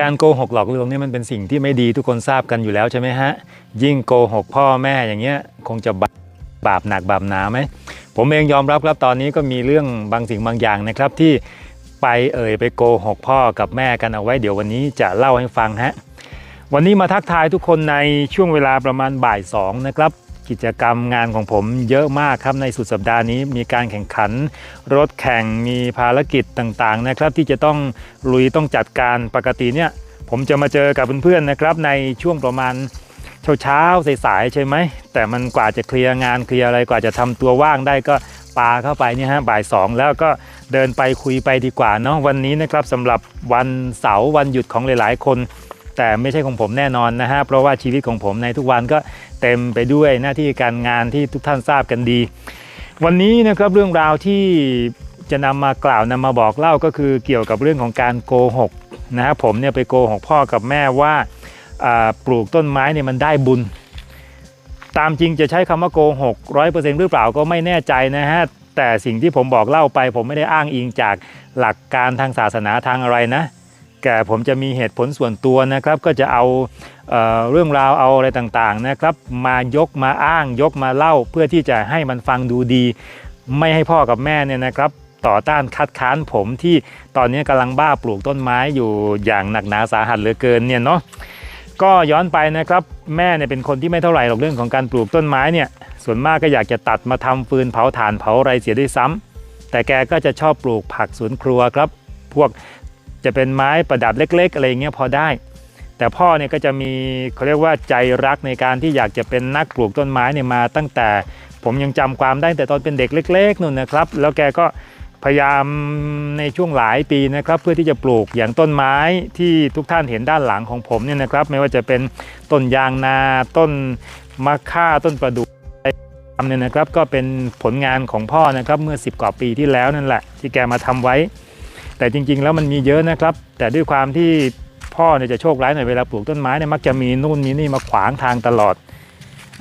การโกหกหลอกลวงนี่มันเป็นสิ่งที่ไม่ดีทุกคนทราบกันอยู่แล้วใช่ไหมฮะ ยิ่งโกหกพ่อแม่อย่างเงี้ยคงจะบาบาปหนักบาปหนาไหมผมเองยอมรับครับตอนนี้ก็มีเรื่องบางสิ่งบางอย่างนะครับที่ไปเอ่ยไปโกหกพ่อกับแม่กันเอาไว้เดี๋ยววันนี้จะเล่าให้ฟังฮะวันนี้มาทักทายทุกคนในช่วงเวลาประมาณบ่ายสองนะครับ กิจกรรมงานของผมเยอะมากครับในสุดสัปดาห์นี้มีการแข่งขัน รถแข่งมีภารกิจต่างๆนะครับ ที่จะต้องลุยต้องจัดการปกติเนี่ยผมจะมาเจอกับเพื่อนๆนะครับ ในช่วงประมาณเช้าๆสายๆใช่ไหมแต่มันกว่าจะเคลียร์งานเคลียร์อะไรกว่าจะทำตัวว่างได้ก็ปาเข้าไปเนี่ยฮะบ่ายสองแล้วก็เดินไปคุยไปดีกว่าเนาะวันนี้นะครับสำหรับวันเสาร์วันหยุดของหลายๆ คน แต่ไม่ใช่ของผมแน่นอนนะฮะเพราะว่าชีวิตของผมในทุกวันก็เต็มไปด้วยหน้าที่การงานที่ทุกท่านทราบกันดี วันนี้นะครับเรื่องราวที่จะนำมากล่าวนำมาบอกเล่าก็คือเกี่ยวกับเรื่องของการโกหกนะครับผมเนี่ยไปโกหกพ่อกับแม่ว่าปลูกต้นไม้เนี่ยมันได้บุญ ตามจริงจะใช้คำว่าโกหกร้อยเปอร์เซ็นต์หรือเปล่าก็ไม่แน่ใจนะฮะแต่สิ่งที่ผมบอกเล่าไป ผมไม่ได้อ้างอิงจากหลักการทางศาสนาทางอะไรนะ แก่ผมจะมีเหตุผลส่วนตัวนะครับ ก็จะเอาเอเรื่องราวเอาอะไรต่างๆนะครับ มายกมาอ้างยกมาเล่า เพื่อที่จะให้มันฟังดูดี ไม่ให้พ่อกับแม่เนี่ยนะครับต่อต้านคัดค้านผมที่ตอนนี้กำลังบ้าปลูกต้นไม้อยู่อย่างหนักหนาสาหัสเหลือเกินเนี่ยเนาะก็ย้อนไปนะครับแม่เนี่ยเป็นคนที่ไม่เท่าไหร่หรอกเรื่องของการปลูกต้นไม้เนี่ยส่วนมากก็อยากจะตัดมาทำฟืนเผาถ่านเผาอะไรเสียด้วยซ้ำแต่แกก็จะชอบปลูกผักสวนครัวครับ พวก จะเป็นไม้ประดับเล็ก ๆ อะไรเงี้ยพอได้ แต่พ่อเนี่ยก็จะมีเขาเรียกว่าใจรักในการที่อยากจะเป็นนักปลูกต้นไม้เนี่ยมาตั้งแต่ผมยังจำความได้แต่ตอนเป็นเด็กเล็กๆนู่นนะครับ แล้วแกก็พยายามในช่วงหลายปีนะครับเพื่อที่จะปลูกอย่างต้นไม้ที่ทุกท่านเห็นด้านหลังของผมเนี่ยนะครับ ไม่ว่าจะเป็นต้นยางนาต้นมะค่าต้นประดู่ทำเนี่ยนะครับก็เป็นผลงานของพ่อนะครับเมื่อ 10 กว่าปีที่แล้วนั่นแหละ ที่แกมาทำไว้ แต่จริงๆ แล้วมันมีเยอะนะครับ แต่ด้วยความที่พ่อเนี่ยจะโชคร้ายหน่อยเวลาปลูกต้นไม้เนี่ยมักจะมีนู่นมีนี่มาขวางทางตลอด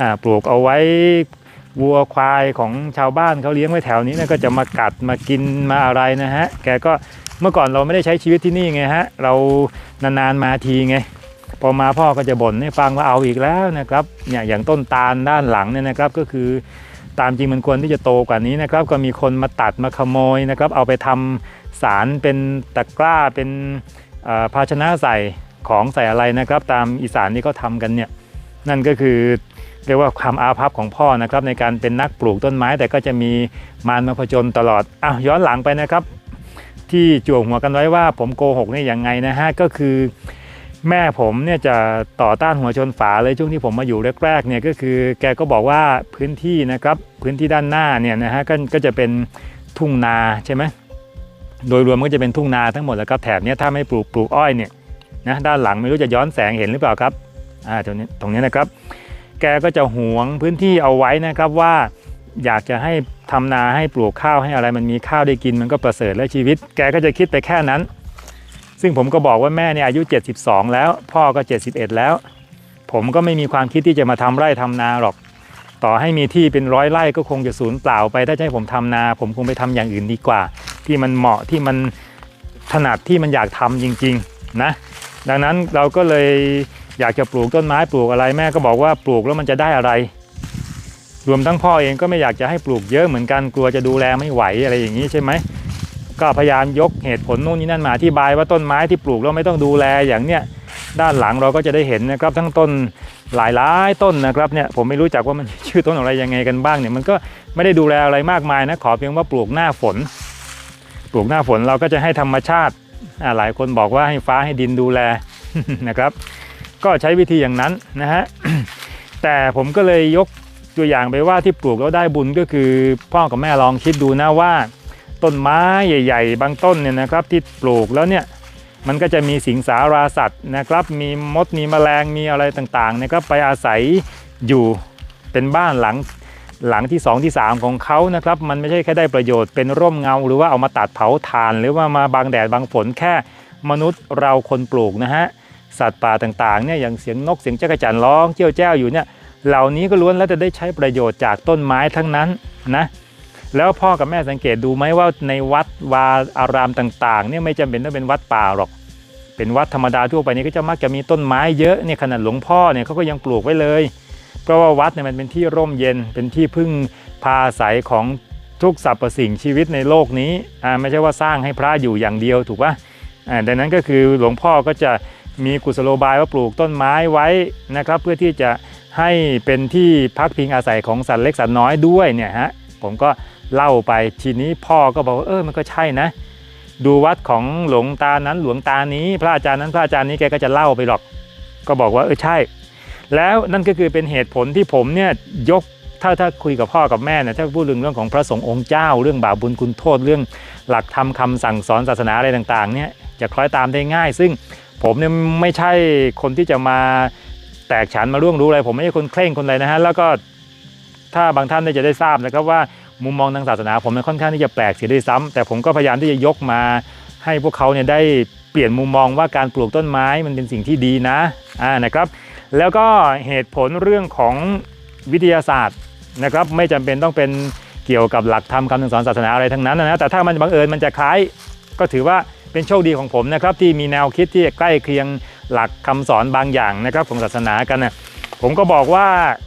อ่าปลูกเอาไว้วัวควายของชาวบ้านเขาเลี้ยงไว้แถวนี้เนี่ยก็จะมากัดมากินมาอะไรนะฮะแกก็เมื่อก่อนเราไม่ได้ใช้ชีวิตที่นี่ไงฮะเรานานๆมาทีไงพอมาพ่อก็จะบ่นให้ฟังว่าเอาอีกแล้วนะครับเนี่ยอย่างต้นตาลด้านหลังเนี่ยนะครับก็คือตามจริงมันควรที่จะโตกว่านี้นะครับ ก็มีคนมาตัดมาขโมยนะครับ เอาไปทำ สารเป็นตะกร้าเป็นภาชนะใส่ของใส่อะไรนะครับ ตามอีสานที่เขาทำกันเนี่ยนั่นก็คือเรียกว่าความอาภัพของพ่อนะครับ ในการเป็นนักปลูกต้นไม้ แต่ก็จะมีมารมาผจญตลอดอ้าวย้อนหลังไปนะครับ ที่จั่วหัวกันไว้ว่าผมโกหกเนี่ยยังไงนะฮะก็คือ แม่ผมเนี่ยจะต่อต้านหัวชนฝาเลยช่วงที่ผมมาอยู่แรกๆเนี่ยก็คือแกก็บอกว่าพื้นที่นะครับพื้นที่ด้านหน้าเนี่ยนะฮะก็จะเป็นทุ่งนาใช่ไหม โดยรวมก็จะเป็นทุ่งนาทั้งหมดแล้วครับแถบนี้ถ้าไม่ปลูกปลูกอ้อยเนี่ยนะด้านหลังไม่รู้จะย้อนแสงเห็นหรือเปล่าครับอ่าตรงนี้ตรงนี้นะครับ แกก็จะหวงพื้นที่เอาไว้นะครับว่าอยากจะให้ทำนาให้ปลูกข้าวให้อะไรมันมีข้าวได้กินมันก็ประเสริฐและชีวิต แกก็จะคิดไปแค่นั้น ซึ่งผมก็บอกว่าแม่เนี่ยอายุ 72 แล้ว พ่อก็ 71 แล้ว ผมก็ไม่มีความคิดที่จะมาทำไร่ทำนาหรอก ต่อให้มีที่เป็นร้อยไร่ก็คงจะสูญเปล่าไปถ้าให้ผมทำนา ผมคงไปทำอย่างอื่นดีกว่า ที่มันเหมาะที่มันถนัดที่มันอยากทำจริงๆนะดังนั้นเราก็เลยอยากจะปลูกต้นไม้ปลูกอะไรแม่ก็บอกว่าปลูกแล้วมันจะได้อะไร รวมทั้งพ่อเองก็ไม่อยากจะให้ปลูกเยอะเหมือนกันกลัวจะดูแลไม่ไหวอะไรอย่างนี้ใช่ไหมก็พยายามยกเหตุผลนู่นนี่นั่นมาอธิบายว่าต้นไม้ที่ปลูกเราไม่ต้องดูแลอย่างเนี้ยด้านหลังเราก็จะได้เห็นนะครับทั้งต้นหลายหลายต้นนะครับเนี่ยผมไม่รู้จักว่ามันชื่อต้นอะไรยังไงกันบ้างเนี่ยมันก็ไม่ได้ดูแลอะไรมากมายนะขอเพียงว่าปลูกหน้าฝน ปลูกหน้าฝนเราก็จะให้ธรรมชาติหลายคนบอกว่าให้ฟ้าให้ดินดูแลนะครับ ก็ใช้วิธีอย่างนั้นนะฮะแต่ผมก็เลยยกตัวอย่างไปว่าที่ปลูกแล้วได้บุญก็คือ พ่อกับแม่ลองคิดดูนะว่า ต้นไม้ใหญ่ ๆ บางต้นเนี่ยนะครับ ที่ปลูกแล้วเนี่ยมันก็จะมีสิงสาราสัตว์นะครับ มีมดมีแมลงมีอะไรต่างๆนะครับไปอาศัยอยู่เป็นบ้านหลัง หลังที่ 2 ที่ 3 ของเขานะครับมันไม่ใช่แค่ได้ประโยชน์เป็นร่มเงา หรือว่าเอามาตัดเผาถ่าน หรือว่ามาบังแดดบังฝนแค่มนุษย์เราคนปลูกนะฮะสัตว์ป่าต่างๆเนี่ยอย่างเสียงนกเสียงจักรจั่นร้องเจ้าแจ้วอยู่เนี่ยเหล่านี้ก็ล้วนแล้วจะได้ใช้ประโยชน์จากต้นไม้ทั้งนั้นนะแล้วพ่อกับแม่สังเกตดูไหมว่าในวัดวาอารามต่างๆเนี่ยไม่จำเป็นต้องเป็นวัดป่าหรอก เป็นวัดธรรมดาทั่วไปนี่ก็จะมักจะมีต้นไม้เยอะเนี่ยขนาดหลวงพ่อเนี่ยเขาก็ยังปลูกไว้เลย เพราะว่าวัดเนี่ยมันเป็นที่ร่มเย็นเป็นที่พึ่งพาอาศัยของทุกสรรพสิ่งชีวิตในโลกนี้อ่าไม่ใช่ว่าสร้างให้พระอยู่อย่างเดียวถูกปะอ่าดังนั้นก็คือหลวงพ่อก็จะมีกุศโลบายว่าปลูกต้นไม้ไว้นะครับ เพื่อที่จะให้เป็นที่พักพิงอาศัยของสัตว์เล็กสัตว์น้อยด้วยเนี่ยฮะผมก็เล่าไปทีนี้พ่อก็บอกว่าเออมันก็ใช่นะ ดูวัดของหลวงตานั้นหลวงตานี้ พระอาจารย์นั้นพระอาจารย์นี้แกก็จะเล่าไปหรอก ก็บอกว่าเออใช่ แล้วนั่นก็คือเป็นเหตุผลที่ผมเนี่ยยกถ้าถ้าคุยกับพ่อกับแม่เนี่ยถ้าพูดเรื่องเรื่องของพระสงฆ์องค์เจ้า เรื่องบาปบุญคุณโทษเรื่องหลักธรรมคำสั่งสอนศาสนาอะไรต่างๆเนี่ยจะคล้อยตามได้ง่าย ซึ่งผมเนี่ยไม่ใช่คนที่จะมาแตกฉานมาร่วงรู้อะไร ผมไม่ใช่คนเคร่งคนอะไรนะฮะแล้วก็ถ้าบางท่านได้จะได้ทราบนะครับว่ามุมมองทางศาสนา ผมเนี่ยค่อนข้างที่จะแปลกเสียด้วยซ้ำแต่ผมก็พยายามที่จะยกมาให้พวกเขาเนี่ยได้เปลี่ยนมุมมองว่าการปลูกต้นไม้มันเป็นสิ่งที่ดีนะอ่านะครับ แล้วก็เหตุผลเรื่องของวิทยาศาสตร์นะครับไม่จำเป็นต้องเป็นเกี่ยวกับหลักธรรมคำสอนศาสนาอะไรทั้งนั้นนะแต่ถ้ามันบังเอิญมันจะคล้ายก็ถือว่าเป็นโชคดีของผมนะครับที่มีแนวคิดที่ใกล้เคียงหลักคำสอนบางอย่างนะครับของศาสนากันนะผมก็บอกว่า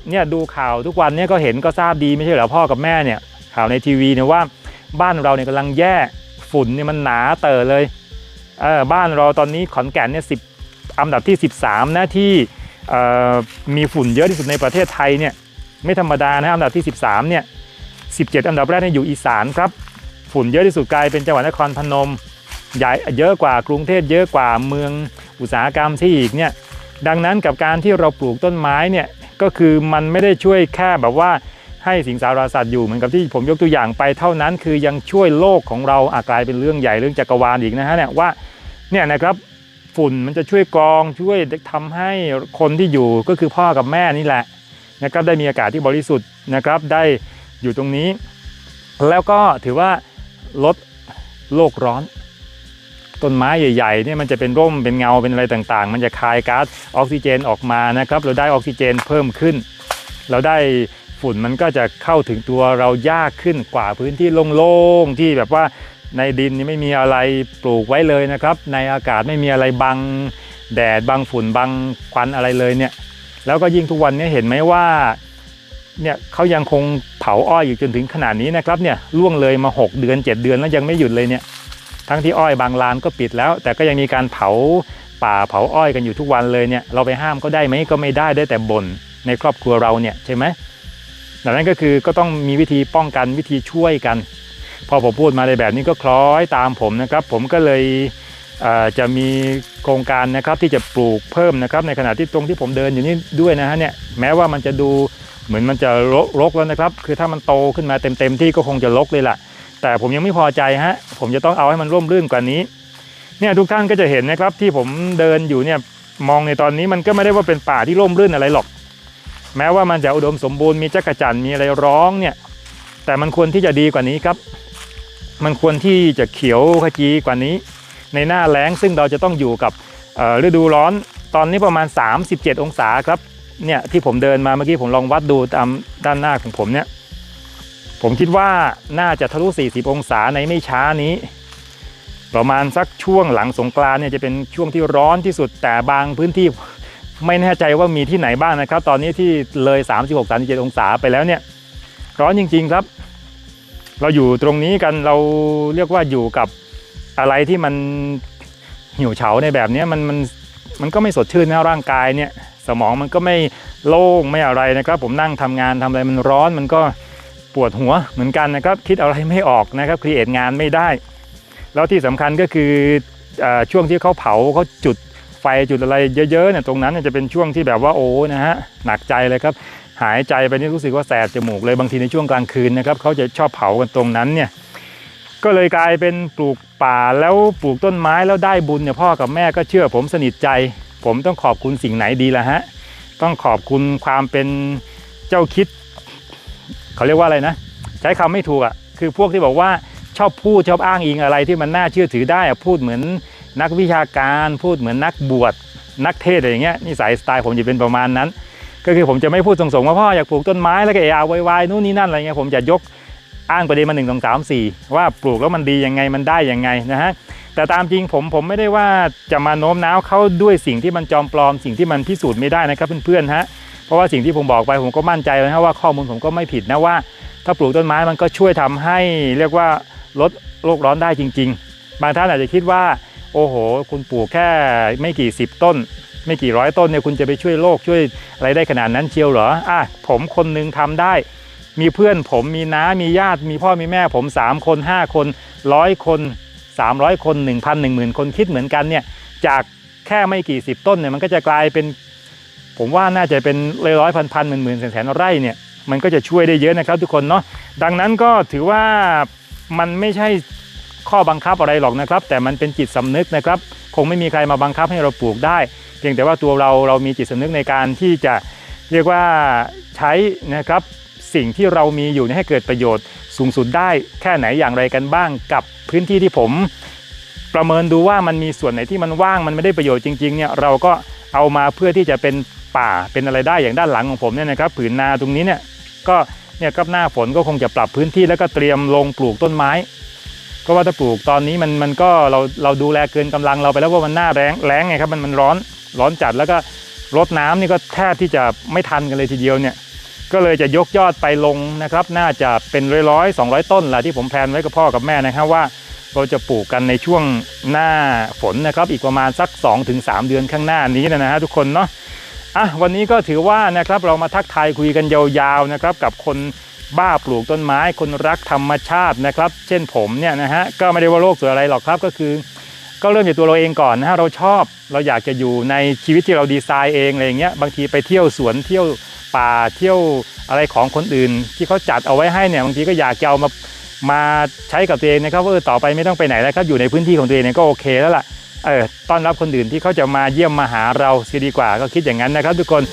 เนี่ยดูข่าวทุกวันเนี่ยก็เห็นก็ทราบดีไม่ใช่เหรอพ่อกับแม่เนี่ยข่าวในทีวีเนี่ยว่าบ้านเราเนี่ยกำลังแย่ฝุ่นเนี่ยมันหนาเตอเลยเออบ้านเราตอนนี้ขอนแก่นเนี่ยสิอันดับที่ 13นะที่ มีฝุ่นเยอะที่สุดในประเทศไทยเนี่ยไม่ธรรมดานะอันดับที่ 13เนี่ย17 อันดับแรกเนี่ยอยู่อีสานครับฝุ่นเยอะที่สุดกลายเป็นจังหวัดนครพนมใหญ่เยอะกว่ากรุงเทพเยอะกว่าเมืองอุตสาหกรรมที่อีกเนี่ยดังนั้นกับการที่เราปลูกต้นไม้เนี่ยก็คือมันไม่ได้ช่วยแค่แบบว่าให้สิงสารสัตว์อยู่เหมือนกับที่ผมยกตัวอย่างไปเท่านั้นคือยังช่วยโลกของเราอากลายเป็นเรื่องใหญ่เรื่องจักรวาลอีกนะฮะเนี่ยว่าเนี่ยนะครับ ฝุ่นมันจะช่วยกรองช่วยทำให้คนที่อยู่ก็คือพ่อกับแม่นี่แหละนะครับได้มีอากาศที่บริสุทธิ์นะครับได้อยู่ตรงนี้ แล้วก็ถือว่าลดโลกร้อน ต้นไม้ใหญ่ๆเนี่ยมันจะเป็นร่มเป็นเงาเป็นอะไรต่างๆ มันจะคายก๊าซออกซิเจนออกมานะครับเราได้ออกซิเจนเพิ่มขึ้น เราได้ฝุ่นมันก็จะเข้าถึงตัวเรายากขึ้นกว่าพื้นที่โล่งๆที่แบบว่า ในดินนี่ไม่มีอะไรปลูกไว้เลยนะครับ ในอากาศไม่มีอะไรบังแดดบังฝุ่นบังควันอะไรเลยเนี่ย แล้วก็ยิ่งทุกวันนี้เห็นไหมว่าเนี่ยเขายังคงเผาอ้อยอยู่จนถึงขนาดนี้นะครับเนี่ยล่วงเลยมา 6 เดือน 7 เดือนแล้วยังไม่หยุดเลยเนี่ยทั้งที่อ้อยบางลานก็ปิดแล้ว แต่ก็ยังมีการเผาป่าเผาอ้อยกันอยู่ทุกวันเลยเนี่ยเราไปห้ามก็ได้ไหมก็ไม่ได้ได้แต่บ่นในครอบครัวเราเนี่ยใช่ไหมดังนั้นก็คือก็ต้องมีวิธีป้องกันวิธีช่วยกัน พอผมพูดมาในแบบนี้ก็คล้อยตามผมนะครับ ผมก็เลยจะมีโครงการนะครับที่จะปลูกเพิ่มนะครับ ในขณะที่ตรงที่ผมเดินอยู่นี่ด้วยนะฮะเนี่ยแม้ว่ามันจะดูเหมือนมันจะรกรกแล้วนะครับ คือถ้ามันโตขึ้นมาเต็มๆที่ก็คงจะรกเลยล่ะ แต่ผมยังไม่พอใจฮะผมจะต้องเอาให้มันร่มรื่นกว่านี้เนี่ยทุกท่านก็จะเห็นนะครับที่ผมเดินอยู่เนี่ยมองในตอนนี้มันก็ไม่ได้ว่าเป็นป่าที่ร่มรื่นอะไรหรอก แม้ว่ามันจะอุดมสมบูรณ์มีจักระจั่นมีอะไรร้องเนี่ยแต่มันควรที่จะดีกว่านี้ครับ มันควรที่จะเขียวขจีกว่านี้ ในหน้าแล้งซึ่งเราจะต้องอยู่กับฤดูร้อนตอนนี้ประมาณ 37 องศาครับเนี่ยที่ผมเดินมาเมื่อกี้ผมลองวัดดูตามด้านหน้าของผมเนี่ยผมคิดว่าน่าจะทะลุ 40 องศาในไม่ช้านี้ ประมาณสักช่วงหลังสงกรานเนี่ยจะเป็นช่วงที่ร้อนที่สุดแต่บางพื้นที่ไม่แน่ใจว่ามีที่ไหนบ้างนะครับ ตอนนี้ที่เลย 36 37 องศาไปแล้วเนี่ยร้อนจริง ๆ ครับ เราอยู่ตรงนี้กันเราเรียกว่าอยู่กับอะไรที่มันหิวเฉาในแบบนี้มันมันมันก็ไม่สดชื่นนะร่างกายเนี่ยสมองมันก็ไม่โล่งไม่อะไรนะครับ ผมนั่งทำงานทำอะไรมันร้อนมันก็ปวดหัวเหมือนกันนะครับ คิดอะไรไม่ออกนะครับครีเอทงานไม่ได้ แล้วที่สำคัญก็คืออช่วงที่เขาเผาเขาจุดไฟจุดอะไรเยอะๆเนี่ยตรงนั้นจะเป็นช่วงที่แบบว่าโอ้นะฮะหนักใจเลยครับ หายใจไปนี่รู้สึกว่าแสบจมูกเลยบางทีในช่วงกลางคืนนะครับเขาจะชอบเผากันตรงนั้นเนี่ยก็เลยกลายเป็นปลูกป่าแล้วปลูกต้นไม้แล้วได้บุญเนี่ยพ่อกับแม่ก็เชื่อผมสนิทใจ ผมต้องขอบคุณสิ่งไหนดีล่ะฮะต้องขอบคุณความเป็นเจ้าคิดเขาเรียกว่าอะไรนะ ใช้คำไม่ถูกอะคือพวกที่บอกว่าชอบพูดชอบอ้างอิงอะไรที่มันน่าเชื่อถือได้อะพูดเหมือนนักวิชาการ พูดเหมือนนักบวชนักเทศอะไรอย่างเงี้ยนี่สายสไตล์ผมจะเป็นประมาณนั้น ก็คือผมจะไม่พูดส่งๆว่าพ่ออยากปลูกต้นไม้แล้วก็เออวายนู่นนี่นั่นอะไรเงี้ยผมจะยกอ้างประเด็นมาหนึ่งสองสามสี่ว่าปลูกแล้วมันดียังไงมันได้ยังไงนะฮะแต่ตามจริงผมผมไม่ได้ว่าจะมาโน้มน้าวเขาด้วยสิ่งที่มันจอมปลอม สิ่งที่มันพิสูจน์ไม่ได้นะครับเพื่อนๆฮะเพราะว่าสิ่งที่ผมบอกไปผมก็มั่นใจเลยนะว่าข้อมูลผมก็ไม่ผิดนะว่า ถ้าปลูกต้นไม้มันก็ช่วยทำให้เรียกว่าลดโลกร้อนได้จริง ๆ บางท่านอาจจะคิดว่า โอ้โห คุณปลูกแค่ไม่กี่สิบต้น ไม่กี่ร้อยต้นเนี่ยคุณจะไปช่วยโลกช่วยอะไรได้ขนาดนั้นเชียวเหรออะผมคนหนึงทำได้ มีเพื่อนผมมีน้ามีญาติ มีพ่อมีแม่ผม 3 คน 5 คนร้อยคน 300 คน 1,000 10,000 คนคิดเหมือนกันเนี่ยจากแค่ไม่กี่สิบต้นเนี่ยมันก็จะกลายเป็น ผมว่าน่าจะเป็นร้อยร้อยพันพันหมื่นหมื่นแสนแสนไร่เนี่ยมันก็จะช่วยได้เยอะนะครับทุกคนเนาะดังนั้นก็ถือว่ามันไม่ใช่ข้อบังคับอะไรหรอกนะครับ แต่มันเป็นจิตสำนึกนะครับ คงไม่มีใครมาบังคับให้เราปลูกได้ เพียงแต่ว่าตัวเราเรามีจิตสำนึกในการที่จะเรียกว่าใช้นะครับสิ่งที่เรามีอยู่ให้เกิดประโยชน์สูงสุดได้แค่ไหนอย่างไรกันบ้างกับพื้นที่ที่ผม ประเมินดูว่ามันมีส่วนไหนที่มันว่างมันไม่ได้ประโยชน์จริงๆเนี่ยเราก็เอามาเพื่อที่จะเป็นป่าเป็นอะไรได้อย่างด้านหลังของผมเนี่ยนะครับผืนนาตรงนี้เนี่ยก็เนี่ยก็หน้าฝนก็คงจะปรับพื้นที่แล้วก็เตรียมลงปลูกต้นไม้ ก็ว่าถ้าปลูกตอนนี้มันมันก็เราเราดูแลเกินกำลังเราไปแล้วว่ามันหน้าแรงแรงไงครับมันมันร้อน ร้อนจัดแล้วก็รดน้ำนี่ก็แทบที่จะไม่ทันกันเลยทีเดียวเนี่ยก็เลยจะยกยอดไปลงนะครับ น่าจะเป็นร้อยร้อยสองร้อยต้นหละที่ผมแพลนไว้กับพ่อกับแม่นะครับว่าเราจะปลูกกันในช่วงหน้าฝนนะครับ อีกประมาณสัก 2-3 เดือนข้างหน้านี้นะฮะทุกคนเนาะอะวันนี้ก็ถือว่านะครับเรามาทักทายคุยกันยาวๆนะครับ กับคนบ้าปลูกต้นไม้ คนรักธรรมชาตินะครับ เช่นผมเนี่ยนะฮะก็ไม่ได้ว่าโลกสวยอะไรหรอกครับก็คือ ก็เริ่มจากตัวเราเองก่อนนะฮะเราชอบเราอยากจะอยู่ในชีวิตที่เราดีไซน์เองอะไรอย่างเงี้ยบางทีไปเที่ยวสวนเที่ยวป่าเที่ยวอะไรของคนอื่น ที่เขาจัดเอาไว้ให้เนี่ยบางทีก็อยากจะเอามามาใช้กับตัวเองนะครับว่าต่อไปไม่ต้องไปไหนแล้วครับอยู่ในพื้นที่ของตัวเองเนี่ยก็โอเคแล้วล่ะเออต้อนรับคนอื่นที่เขาจะมาเยี่ยมมาหาเราเสียดีกว่าก็คิดอย่างนั้นนะครับ ทุกคน